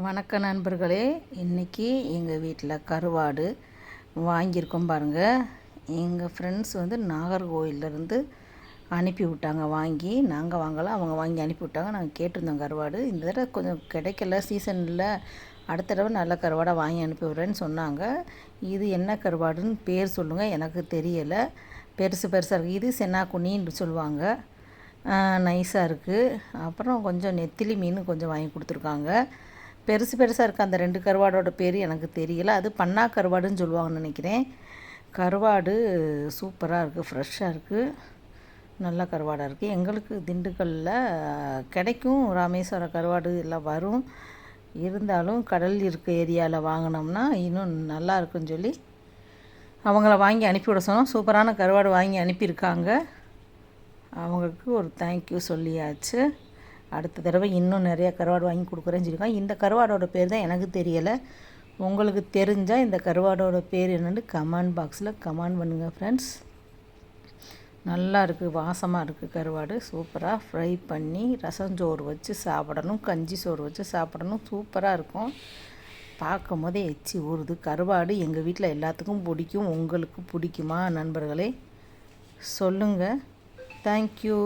வணக்க நண்பர்களே இன்றைக்கி எங்கள் வீட்டில் கருவாடு வாங்கியிருக்கோம் பாருங்கள் எங்கள் ஃப்ரெண்ட்ஸ் வந்து நாகர்கோவிலேருந்து அனுப்பி விட்டாங்க வாங்கி நாங்கள் வாங்கலாம் அவங்க வாங்கி அனுப்பி விட்டாங்க. நாங்கள் கேட்டிருந்தோம் கருவாடு. இந்த தடவை கொஞ்சம் கிடைக்கல சீசன் இல்லை அடுத்த தடவை நல்ல கருவாடை வாங்கி அனுப்பி விட்றேன்னு சொன்னாங்க. இது என்ன கருவாடுன்னு பேர் சொல்லுங்கள் எனக்கு தெரியலை. பெருசு பெருசாக இருக்குது இது சென்னாக்குனின்னு சொல்லுவாங்க. நைஸாக இருக்குது அப்புறம் கொஞ்சம் நெத்திலி மீன் கொஞ்சம் வாங்கி கொடுத்துருக்காங்க. பெருசு பெருசாக இருக்க அந்த ரெண்டு கருவாடோட பேர் எனக்கு தெரியல. அது பண்ணா கருவாடுன்னு சொல்லுவாங்கன்னு நினைக்கிறேன். கருவாடு சூப்பராக இருக்குது ஃப்ரெஷ்ஷாக இருக்குது நல்ல கருவாடாக இருக்குது எங்களுக்கு திண்டுக்கல்லில் கிடைக்கும். ராமேஸ்வரம் கருவாடு எல்லாம் வரும். இருந்தாலும் கடல் இருக்க ஏரியாவில் வாங்கினோம்னா இன்னும் நல்லா இருக்குன்னு சொல்லி அவங்கள வாங்கி அனுப்பிவிட சொன்னோம். சூப்பரான கருவாடு வாங்கி அனுப்பியிருக்காங்க. அவங்களுக்கு ஒரு தேங்க்யூ சொல்லியாச்சு. அடுத்த தடவை இன்னும் நிறையா கருவாடு வாங்கி கொடுக்குறேன்னு சொல்லியிருக்காங்க. இந்த கருவாடோட பேர் தான் எனக்கு தெரியலை. உங்களுக்கு தெரிஞ்சால் இந்த கருவாடோட பேர் என்னென்னு கமெண்ட் பாக்ஸில் கமெண்ட் பண்ணுங்கள் ஃப்ரெண்ட்ஸ் நல்லா இருக்குது வாசமாக இருக்குது கருவாடு. சூப்பராக ஃப்ரை பண்ணி ரசம் சோறு வச்சு சாப்பிடணும் கஞ்சி சோறு வச்சு சாப்பிடணும். சூப்பராக இருக்கும். பார்க்கும் போதே எச்சி ஊறுது. கருவாடு எங்கள் வீட்டில் எல்லாத்துக்கும் பிடிக்கும். உங்களுக்கு பிடிக்குமா நண்பர்களே? சொல்லுங்கள் தேங்க்யூ